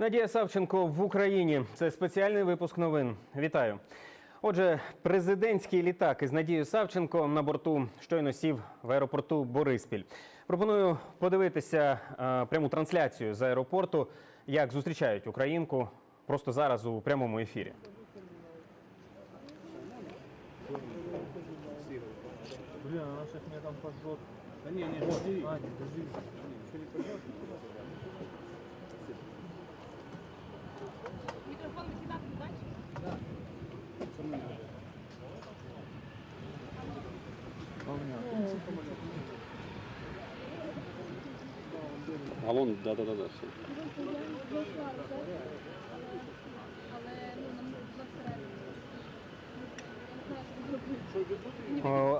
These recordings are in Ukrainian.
Надія Савченко в Україні. Це спеціальний випуск новин. Вітаю. Отже, президентський літак із Надією Савченко на борту щойно сів в аеропорту Бориспіль. Пропоную подивитися е, пряму трансляцію з аеропорту, як зустрічають українку просто зараз у прямому ефірі. Блин, она сейчас меня там пожжет. Да не, не, жди. А, не, подожди. Галон, да, да, да, да. Все. Але ну нам було всередині. О,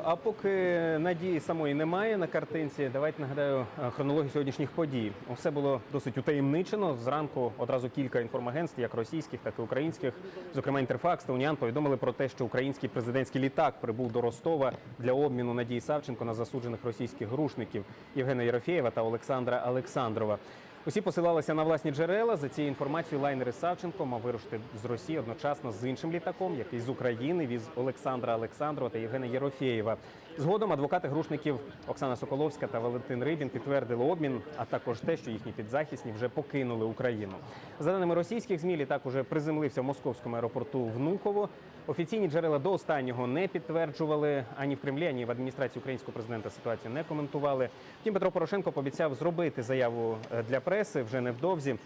А поки надії самої немає на картинці, давайте нагадаю е, хронологію сьогоднішніх подій. Усе було досить утаємничено. Зранку одразу кілька інформагентств, як російських, так і українських, зокрема Інтерфакс та Уніан, повідомили про те, що український президентський літак прибув до Ростова для обміну Надії Савченко на засуджених російських грушників Євгена Єрофєєва та Олександра Олександрова. Усі посилалися на власні джерела. За цією інформацією, лайнери Савченко мав вирушити з Росії одночасно з іншим літаком, який з України віз Олександра Олександрова та Євгена Єрофєєва. Згодом адвокати грушників Оксана Соколовська та Валентин Рибін підтвердили обмін, а також те, що їхні підзахисні вже покинули Україну. За даними російських змі, літак уже приземлився в московському аеропорту Внуково. Офіційні джерела до останнього не підтверджували ані в Кремлі, ані в адміністрації українського президента ситуацію не коментували. Втім, Петро Порошенко пообіцяв зробити заяву е, для преси вже невдовзі.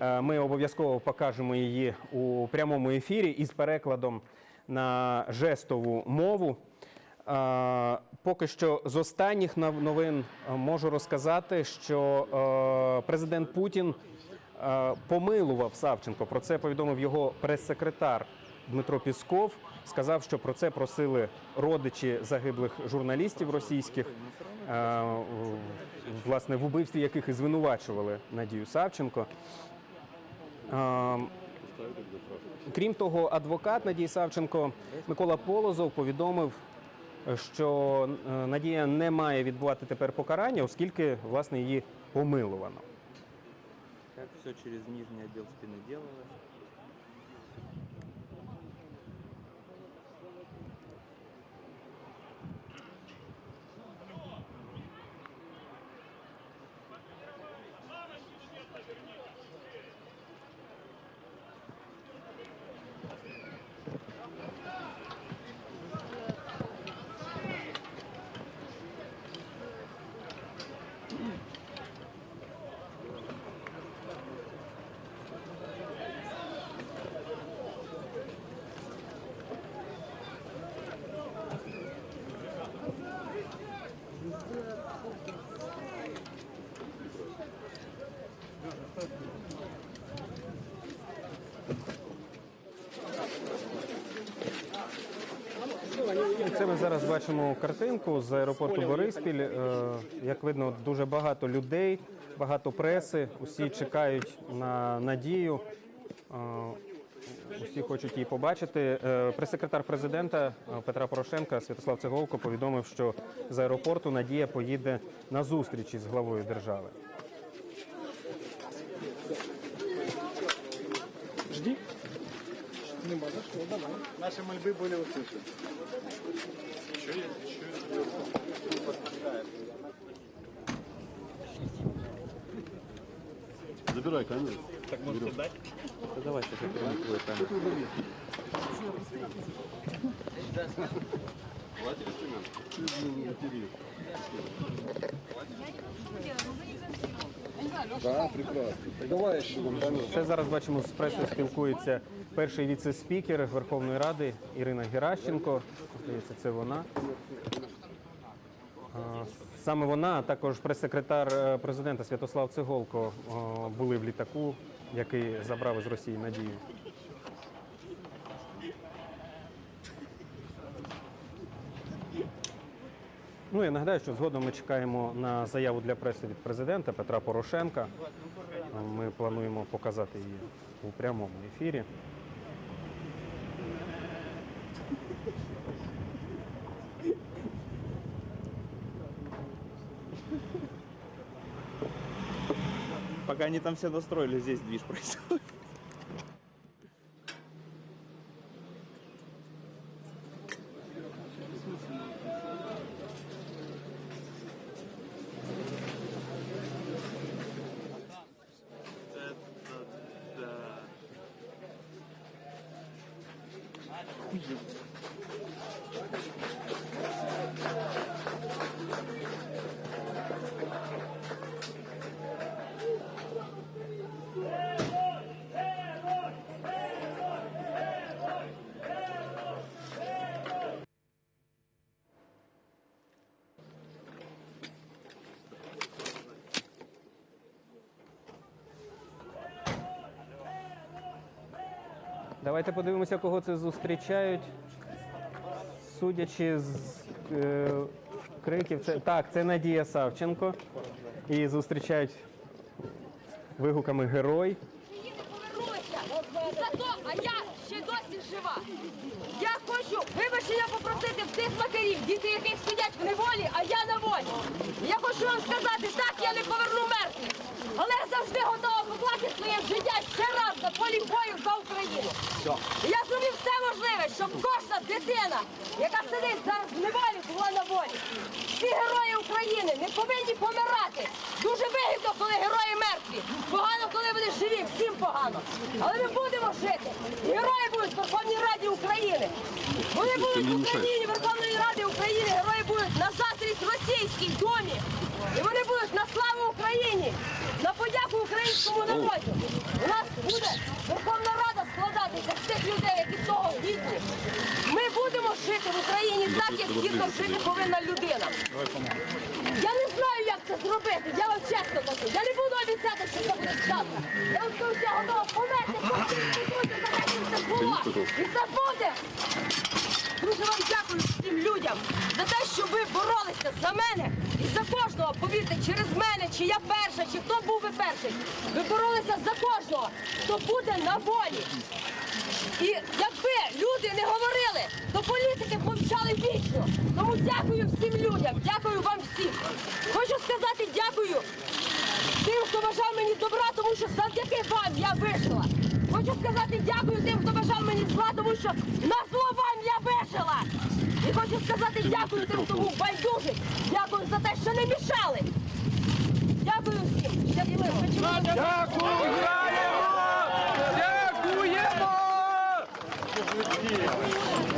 Е, Ми обов'язково покажемо її у прямому ефірі із перекладом на жестову мову. Е, Поки що з останніх новин можу розказати, що президент Путін помилував Савченко. Про це повідомив його прес-секретар Дмитро Пісков. Сказав, що про це просили родичі загиблих журналістів російських, е, власне, в убивстві яких і звинувачували Надію Савченко. Е, Крім того, адвокат Надії Савченко Микола Полозов повідомив, що е, Надія не має відбувати тепер покарання, оскільки власне її помилувано. Как все через нижний отдел спины делалось. Це ми зараз бачимо картинку з аеропорту Бориспіль. Е, Як видно, дуже багато людей, багато преси. Усі чекають на надію. Е, Усі хочуть її побачити. Е, Прес-секретар президента Петра Порошенка Святослав Цеголко повідомив, що з аеропорту Надія поїде на зустріч із главою держави Наши мольбы были услышаны. Забирай камеру. Так можете дать? Та давайте закриємо твою камеру. Це зараз бачимо з пресою спілкується перший віце-спікер Верховної Ради Ірина Геращенко. Здається, це вона. Саме вона, а також прес-секретар е, президента Святослав Цеголко були в літаку, який забрав із Росії надію. Ну я нагадаю, що згодом ми чекаємо на заяву для преси від президента Петра Порошенка. Ми плануємо показати її у прямому ефірі. Пока они там все настроили, здесь движ происходит. maravilha. Thank you. Давайте подивимося, кого це зустрічають. Судячи з е, криків, це так, це Надія Савченко. І зустрічають вигуками герой. Її а я ще досі жива. Я хочу вибачення попросити в тих матерів, діти яких сидять в неволі, а я на волі. Я хочу вам сказати, так я не поверну мертвих. Але я завжди готова поклати своє життя ще раз на полі бою за Україну. І Я зробив все можливе, щоб кожна дитина, яка сидить зараз в неволі, була на волі. Всі герої України не повинні помирати. Дуже вигідно, коли герої мертві. Погано, коли вони живі, всім погано. Але ми будемо жити. Герої будуть в Верховній Раді України. Вони будуть в Україні Верховної Ради України. Герої будуть на заздрість російській домі. І вони будуть на славу Україні, на подяку українському народу. У нас буде Верховна Рада складатися з тих людей, які цього гідні. Ми будемо жити в Україні так, як гідно жити повинна людина. Я не знаю, як це зробити. Я вам чесно кажу. Я не буду обіцяти, Я вам скажу, я готова померти, буде за було. І це буде. Дуже вам дякую всім людям за те, що ви боролися за мене і за кожного. Повірте, через мене, чи я перша, чи хто був би перший. Ви боролися за кожного, хто буде на волі. І якби люди не говорили, то політики б мовчали вічно. Тому дякую всім людям, дякую вам всім. Хочу сказати дякую тим, хто бажав мені добра, тому що завдяки вам я вижила. Хочу сказати дякую тим, хто бажав мені зла, тому що на зло вам я вижила. І хочу сказати дякую тим, хто був байдужий. Дякую за те, що не мішали. Дякую всім. Щасливо. Ти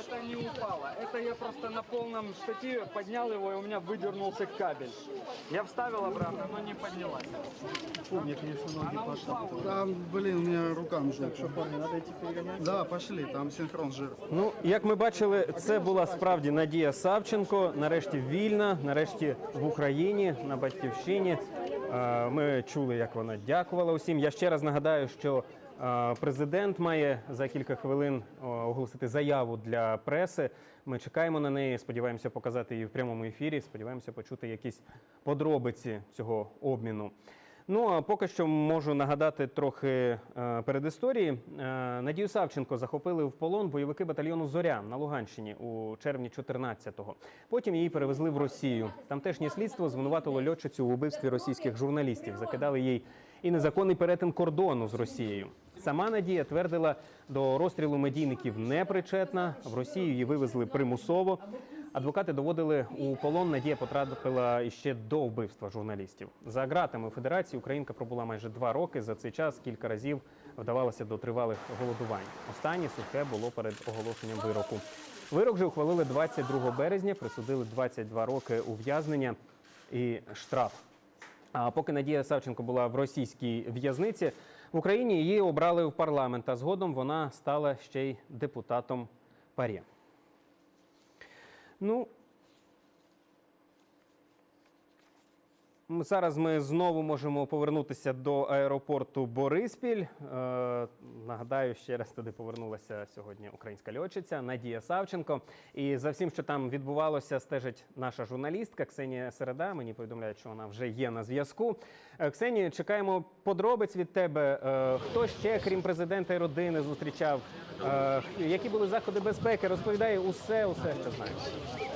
Это не упало. Это я просто на полном штативе поднял его, и у меня выдернулся кабель. Я вставил обратно, но не поднялась. Она ушла уже. Там, блин, у меня рука жжет. Что, парни, надо идти перегонять? Да, пошли, там синхрон жир. Ну, як ми бачили, це була справді Надія Савченко. Нарешті вільна, нарешті в Україні на батьківщині. Е, Ми чули, як вона дякувала усім. Я ще раз нагадаю, що е, президент має за кілька хвилин оголосити заяву для преси. Ми чекаємо на неї. Сподіваємося показати її в прямому ефірі. Сподіваємося почути якісь подробиці цього обміну. Ну а поки що можу нагадати трохи е, передісторії. Е, Надію Савченко захопили в полон бойовики батальйону Зоря на Луганщині у червні 14-го. Потім її перевезли в Росію. Тамтешнє слідство звинуватило льотчицю у вбивстві російських журналістів. Закидали їй і незаконний перетин кордону з Росією. Сама Надія твердила до розстрілу медійників непричетна. В Росію її вивезли примусово. Адвокати доводили у полон. Надія потрапила іще до вбивства журналістів. За ґратами Федерації Українка пробула майже два роки. За цей час кілька разів вдавалося до тривалих голодувань. Останнє сухе було перед оголошенням вироку. Вирок же ухвалили 22 березня. Присудили 22 роки ув'язнення і штраф. А поки Надія Савченко була в російській в'язниці, в Україні її обрали в парламент. А згодом вона стала ще й депутатом парі. Ну, зараз ми знову можемо повернутися до аеропорту Бориспіль. Е, Нагадаю, ще раз туди повернулася сьогодні українська льотчиця Надія Савченко. І за всім, що там відбувалося, стежить наша журналістка Ксенія Середа. Мені повідомляють, що вона вже є на зв'язку. Е, Ксенія, чекаємо подробиць від тебе. Е, Хто ще, крім президента і родини, зустрічав? Які були заходи безпеки? Розповідає усе, усе, що знаєш.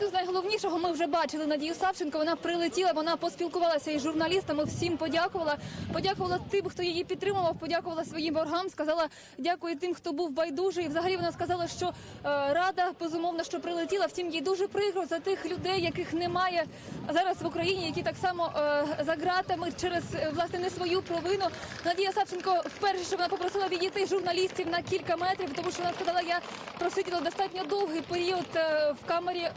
Розпочну з найголовнішого. Ми вже бачили Надію Савченко. Вона прилетіла, вона поспілкувалася із журналістами. Всім подякувала. Подякувала тим, хто її підтримував. Подякувала своїм боргам. Сказала дякую тим, хто був байдужий. І взагалі вона сказала, що е, рада безумовно, що прилетіла. Втім, їй дуже прикро за тих людей, яких немає зараз в Україні, які так само е, за ґратами через е, власне не свою провину. Надія Савченко вперше, що вона попросила відійти журналістів на кілька метрів, тому що вона сказала, я просиділа достатньо довгий період е, в камері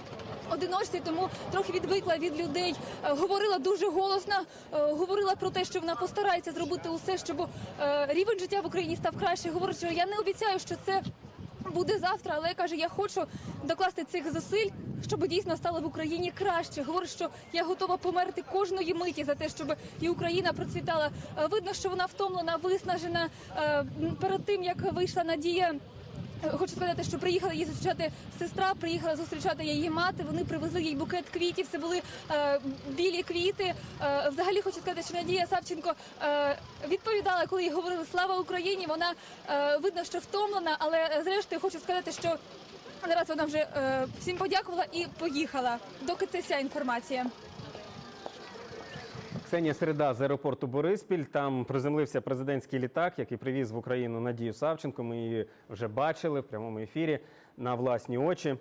одиночці, тому трохи відвикла від людей. Е, Говорила дуже голосно, е, говорила про те, що вона постарається зробити усе, щоб е, рівень життя в Україні став краще. Говорить, що я не обіцяю, що це. Буде завтра, але каже, я хочу докласти цих зусиль, щоб дійсно стало в Україні краще. Говорить, що я готова померти кожної миті за те, щоб і Україна процвітала. Видно, що вона втомлена, виснажена перед тим, як вийшла Надія. Е, Хочу сказати, що приїхала її зустрічати сестра, приїхала зустрічати її мати. Вони привезли їй букет квітів. Це були е, білі квіти. Е, взагалі хочу сказати, що Надія Савченко е, відповідала, коли їй говорили Слава Україні. Вона е, видно, що втомлена, але е, зрештою хочу сказати, що зараз вона вже е, всім подякувала і поїхала. Доки це вся інформація. Ксенія Середа з аеропорту Бориспіль. Там приземлився президентський літак, який привіз в Україну Надію Савченко. Ми її вже бачили в прямому ефірі на власні очі.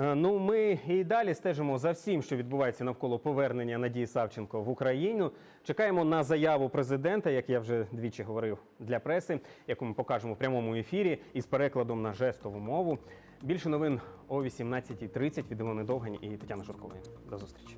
Е, Ну, ми і далі стежимо за всім, що відбувається навколо повернення Надії Савченко в Україну. Чекаємо на заяву президента, як я вже двічі говорив для преси, яку ми покажемо в прямому ефірі із перекладом на жестову мову. Більше новин о 18.30 від Ілони Довгань і Тетяни Шуркової. До зустрічі.